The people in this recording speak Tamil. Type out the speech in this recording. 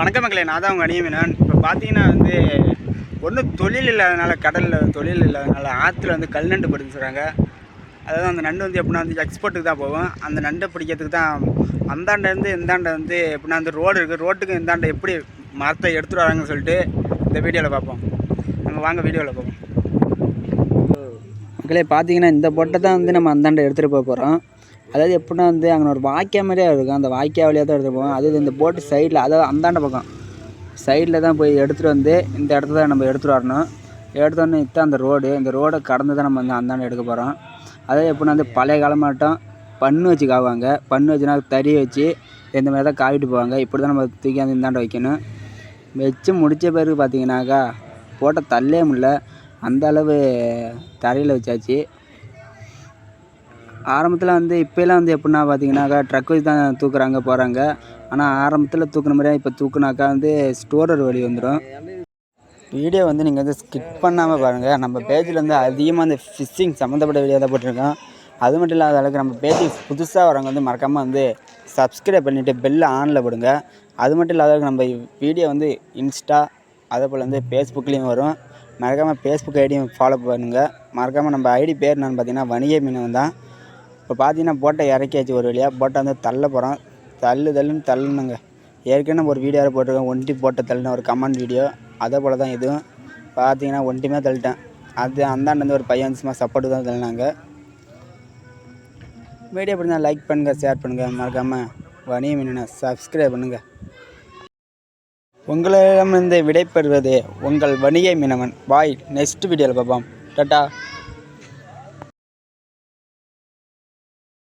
வணக்கம் மக்களே நான் தான் உங்கள் அணியமீனன் இப்போ பார்த்தீங்கன்னா வந்து ஒன்றும் தொழில் இல்லாதனால கடலில் தொழில் இல்லாதனால ஆற்றுல வந்து கல் நண்டு பிடிக்க சொல்கிறாங்க அதாவது அந்த நண்டு வந்து எப்படின்னா வந்து எக்ஸ்போர்ட்டுக்கு தான் போகும். அந்த நண்டை பிடிக்கிறதுக்கு தான் அந்தாண்டேருந்து இந்தாண்டை வந்து எப்படின்னா வந்து ரோடு இருக்குது ரோட்டுக்கு இந்தாண்டை எப்படி மரத்தை எடுத்துகிட்டு வராங்கன்னு சொல்லிட்டு இந்த வீடியோவில் பார்ப்போம். நாங்கள் வாங்க வீடியோவில் பார்ப்போம். மக்களே பார்த்தீங்கன்னா இந்த பொட்டை தான் வந்து நம்ம அந்தாண்டை எடுத்துகிட்டு போக போகிறோம் அதாவது எப்படின்னா வந்து அங்கே ஒரு வாய்க்கா மாதிரியே இருக்கும். அந்த வாய்க்கா வழியாக தான் எடுத்துகிட்டு போவோம். அது இந்த போட்டு சைடில் அதாவது அந்தாண்ட பக்கம். சைடில் தான் போய் எடுத்துகிட்டு வந்து இந்த இடத்துல தான் நம்ம எடுத்துகிட்டு வரணும். எடுத்தோடனே இத்தான் அந்த ரோடு இந்த ரோடை கடந்து தான் நம்ம வந்து அந்தாண்ட எடுக்க போகிறோம் அதாவது எப்படின்னா வந்து பழைய காலமாட்டம் பண்ணு வச்சு காவாங்க. பண்ணு வச்சுனா தறி வச்சு இந்த மாதிரி தான் காவிட்டு போவாங்க. இப்படி தான் நம்ம தூக்கி அந்த இந்தாண்ட வைக்கணும். வச்சு முடித்த பிறகு பார்த்தீங்கன்னாக்கா போட்ட தள்ளே முடில அந்த அளவு தரையில் வச்சாச்சு. ஆரம்பத்தில் வந்து இப்போலாம் வந்து எப்படின்னா பார்த்தீங்கன்னாக்கா ட்ரக் வச்சு தான் தூக்குறாங்க போகிறாங்க ஆனால் ஆரம்பத்தில் தூக்குன மாதிரியே இப்போ தூக்குனாக்கா வந்து ஸ்டோரர் வழி வந்துடும் வீடியோ வந்து நீங்கள் வந்து ஸ்கிப் பண்ணாமல் பாருங்கள் நம்ம பேஜில் வந்து அதிகமாக அந்த ஃபிஷ்ஷிங் சம்மந்தப்பட்ட வீடியோ தான் போட்டிருக்கோம். அது மட்டும் இல்லாத அளவுக்கு நம்ம பேஜுக்கு புதுசாக வரவங்க வந்து மறக்காமல் வந்து சப்ஸ்கிரைப் பண்ணிவிட்டு பெல்லை ஆனில் போடுங்க. அது மட்டும் இல்லாத அளவுக்கு நம்ம வீடியோ வந்து இன்ஸ்டா அதே போல் வந்து ஃபேஸ்புக்லேயும் வரும். மறக்காமல் ஃபேஸ்புக் ஐடியும் ஃபாலோ பண்ணுங்கள் மறக்காமல் நம்ம ஐடி பேர் என்னென்னு பார்த்தீங்கன்னா வணிக மீனவன் தான். இப்போ பார்த்தீங்கன்னா போட்டை இறக்கியாச்சு ஒரு வழியாக போட்டை வந்து தள்ள போகிறோம் தள்ளு தள்ளுன்னு தள்ளணுங்க. ஏற்கனவே நம்ம ஒரு வீடியோவில் போட்டிருக்கோம். ஒண்டி போட்ட தள்ளுன ஒரு கமெண்ட் வீடியோ அதே போல் தான் இதுவும். பார்த்தீங்கன்னா ஒண்டியுமே தள்ளிட்டேன். அது அந்தாண்ட வந்து ஒரு பையன் சும்மா சப்போர்ட்டு தான் தள்ளினாங்க. வீடியோ பிடிச்சா லைக் பண்ணுங்கள் ஷேர் பண்ணுங்கள் மறக்காமல் வணிக மீனை சப்ஸ்கிரைப் பண்ணுங்கள் உங்களிடமிருந்து விடைபெறுவது உங்கள் வணிக மீனவன் பாய் நெக்ஸ்ட் வீடியோவில் பார்ப்போம். டாட்டா.